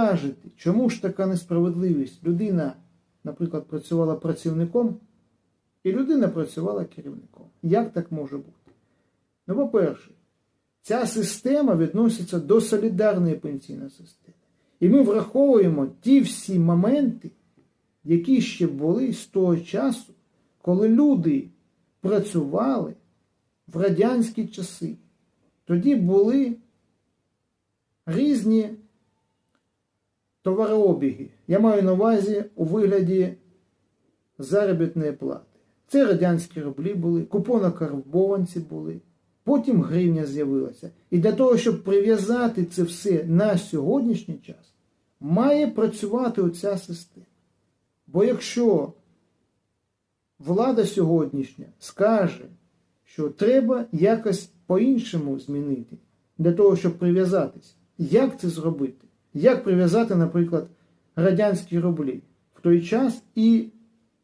Кажете, чому ж така несправедливість? Людина, наприклад, працювала працівником, і людина працювала керівником. Як так може бути? Ну, по-перше, ця система відноситься до солідарної пенсійної системи. І ми враховуємо ті всі моменти, які ще були з того часу, коли люди працювали в радянські часи. Тоді були різні товарообіги. Я маю на увазі у вигляді заробітної плати. Це радянські рублі були, купонокарбованці були, потім гривня з'явилася. І для того, щоб прив'язати це все на сьогоднішній час, має працювати оця система. Бо якщо влада сьогоднішня скаже, що треба якось по-іншому змінити для того, щоб прив'язатися, як це зробити? Як прив'язати, наприклад, радянські рублі в той час і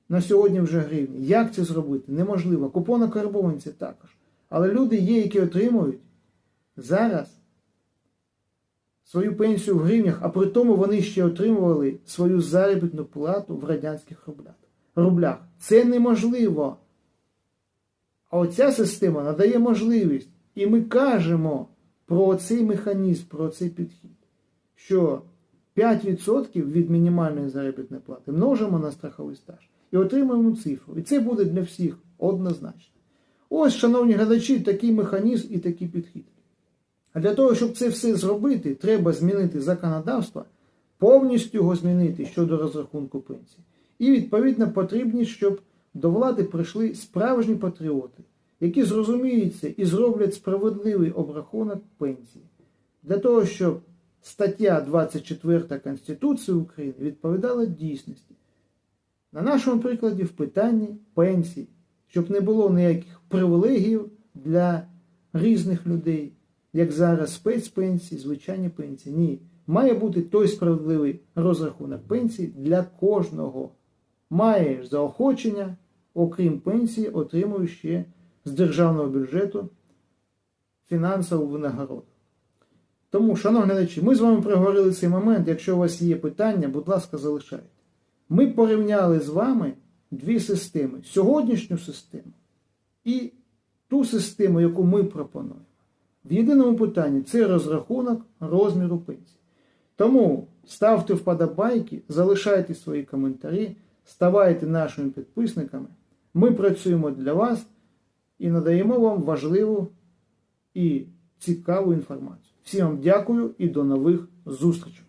на сьогодні вже гривні? Як це зробити? Неможливо. Купонокарбованці також. Але люди є, які отримують зараз свою пенсію в гривнях, а при тому вони ще отримували свою заробітну плату в радянських рублях. Це неможливо. А оця система надає можливість. І ми кажемо про цей механізм, про цей підхід, що 5% від мінімальної заробітної плати множимо на страховий стаж і отримуємо цифру. І це буде для всіх однозначно. Ось, шановні глядачі, такий механізм і такий підхід. А для того, щоб це все зробити, треба змінити законодавство, повністю його змінити щодо розрахунку пенсії. І, відповідно, потрібно, щоб до влади прийшли справжні патріоти, які зрозуміються і зроблять справедливий обрахунок пенсії. Для того, щоб стаття 24 Конституції України відповідала дійсності. На нашому прикладі в питанні пенсії, щоб не було ніяких привілегій для різних людей, як зараз спецпенсії, звичайні пенсії. Ні. Має бути той справедливий розрахунок пенсії для кожного. Маєш заохочення, окрім пенсії, отримуєш ще з державного бюджету фінансову винагороду. Тому, шановні глядачі, ми з вами проговорили цей момент. Якщо у вас є питання, будь ласка, залишайте. Ми порівняли з вами дві системи: сьогоднішню систему і ту систему, яку ми пропонуємо. В єдиному питанні це розрахунок розміру пенсії. Тому ставте вподобайки, залишайте свої коментарі, ставайте нашими підписниками. Ми працюємо для вас і надаємо вам важливу і цікаву інформацію. Всім вам дякую і до нових зустрічей!